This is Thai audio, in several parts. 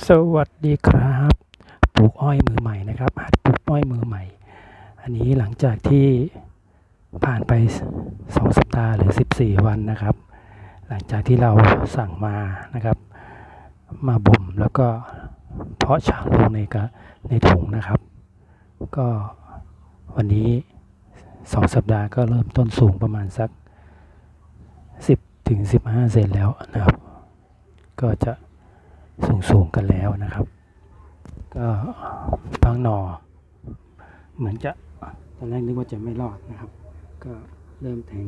สวัสดีครับปลูกอ้อยมือใหม่นะครับหัดปลูกอ้อยมือใหม่ อันนี้หลังจากที่ผ่านไปสองสัปดาห์หรือ 14 วันนะครับ หลังจากที่เราสั่งมานะครับ มาบ่มแล้วก็เพาะฉางลงในกระในถุงนะครับ ก็วันนี้สองสัปดาห์ก็เริ่มต้นสูงประมาณสัก 10ถึง15 เซนแล้วนะครับ ก็จะ สูงสูงๆกันแล้วนะครับ ก็บางหนอ เหมือนจะตอนแรกนึกว่าจะไม่รอดนะครับ ก็เริ่มแทง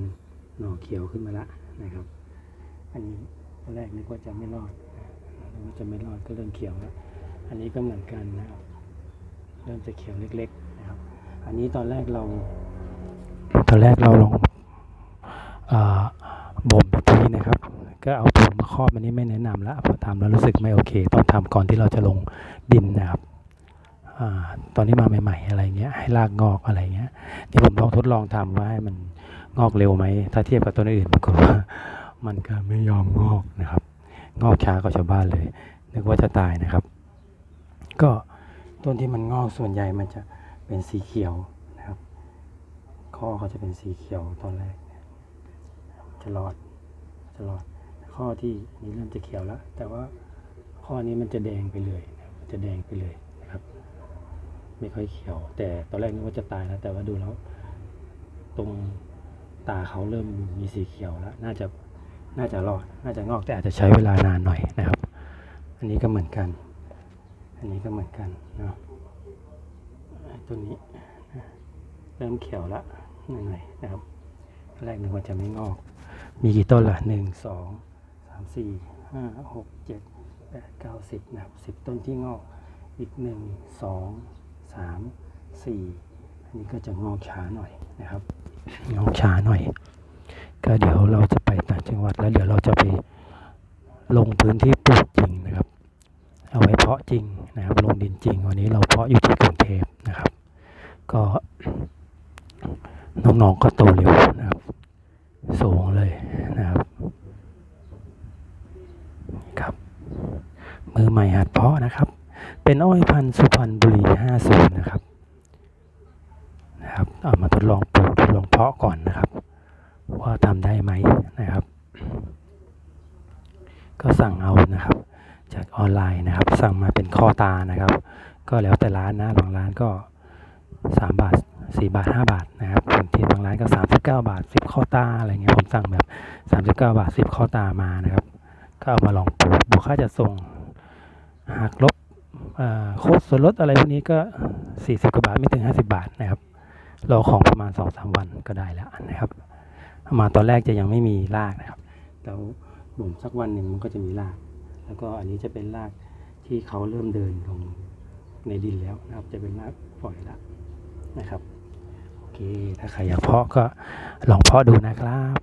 หน่อเขียวขึ้นมาละนะครับ อันนี้ตอนแรกนึกว่าจะไม่รอดนึกว่าจะไม่รอดก็เริ่มเขียวแล้วอันนี้ก็เหมือนกันนะครับ เริ่มจะเขียวเล็กๆนะครับ อันนี้ตอนแรกเรา ตอนแรกเราลองอบ่มแบบนี้นะครับ ก็เอาถุงมาครอบอันนี้ไม่แนะนำแล้วพอทำแล้วรู้สึกไม่โอเค ต้องทำก่อนที่เราจะลงดินนะครับอตอนนี้มาใหม่ ๆ อะไรเงี้ยให้รากงอกอะไรเงี้ยนี่ผมลองทดลองทำว่าให้มันงอกเร็วไหมถ้าเทียบกับต้นอื่นปรากฏว่ามันก็ไม่ยอมงอกนะครับ งอกช้ากว่าชาวบ้านเลย นึกว่าจะตายนะครับ ก็ต้นที่มันงอกส่วนใหญ่มันจะเป็นสีเขียวนะครับ ข้อเขาจะเป็นสีเขียวตอนแรกจะรอดจะรอด ข้อที่นี้เริ่มจะเขียวแล้ว แต่ว่าข้อนี้มันจะแดงไปเลยนะจะแดงไปเลยนะครับ ไม่ค่อยเขียว แต่ตอนแรกนึกว่าจะตายแล้วแต่ว่าดูแล้ว ตรงตาเขาเริ่มมีสีเขียวแล้ว น่าจะน่าจะรอดน่าจะงอกแต่อาจจะใช้เวลานานหน่อยนะครับ อันนี้ก็เหมือนกัน อันนี้ก็เหมือนกันเนาะตัวนี้เริ่มเขียวละหน่อยๆนะครับแรกนึกว่าจะไม่งอก มีกี่ต้นล่ะหนึ่งสองามสี่ห้าหกเจ็ดแปดเก้าสิบนะครับสิบต้นที่งอกอีกหนึ่งสองสามสี่อันนี้ก็จะงอกช้าหน่อยนะครับ งอกช้าหน่อย ก็เดี๋ยวเราจะไปต่างจังหวัดแล้วเดี๋ยวเราจะไปลงพื้นที่ปลูกจริงนะครับ เอาไว้เพาะจริงนะครับลงดินจริง วันนี้เราเพาะอยู่ที่กรุงเทพนะครับ ก็น้องๆก็โตเร็วนะครับ สูงเลยนะครับครับ มือใหม่หัดเพาะนะครับ เป็นอ้อยพันธุ์สุพรรณบุรี 50 นะครับนะครับเอามาทดลองปลูกทดลองเพาะก่อนนะครับ ว่าทำได้ไหมนะครับ ก็สั่งเอานะครับ จากออนไลน์นะครับ สั่งมาเป็นข้อตานะครับ ก็แล้วแต่ร้านนะบางร้านก็ 3 บาท 4 บาท 5 บาทนะครับบางทีบางร้านก็ 39 บาท 10 ข้อตาอะไรเงี้ยผมสั่งแบบ 39 บาท 10 ข้อตามานะครับ ก็เอามาลองปลูกบวกค่าจัดส่ง หักลบโค้ดส่วนลดอะไรพวกนี้ก็ 40 กว่าบาทไม่ถึง 50 บาทนะครับรอของประมาณ 2-3 วันก็ได้แล้วนะครับ มาตอนแรกจะยังไม่มีรากนะครับแล้วบ่มสักวันหนึ่งมันก็จะมีราก แล้วก็อันนี้จะเป็นรากที่เขาเริ่มเดินลงในดินแล้วนะครับ จะเป็นรากปล่อยแล้วนะครับ โอเค ถ้าใครอยากเพาะก็ลองเพาะดูนะครับ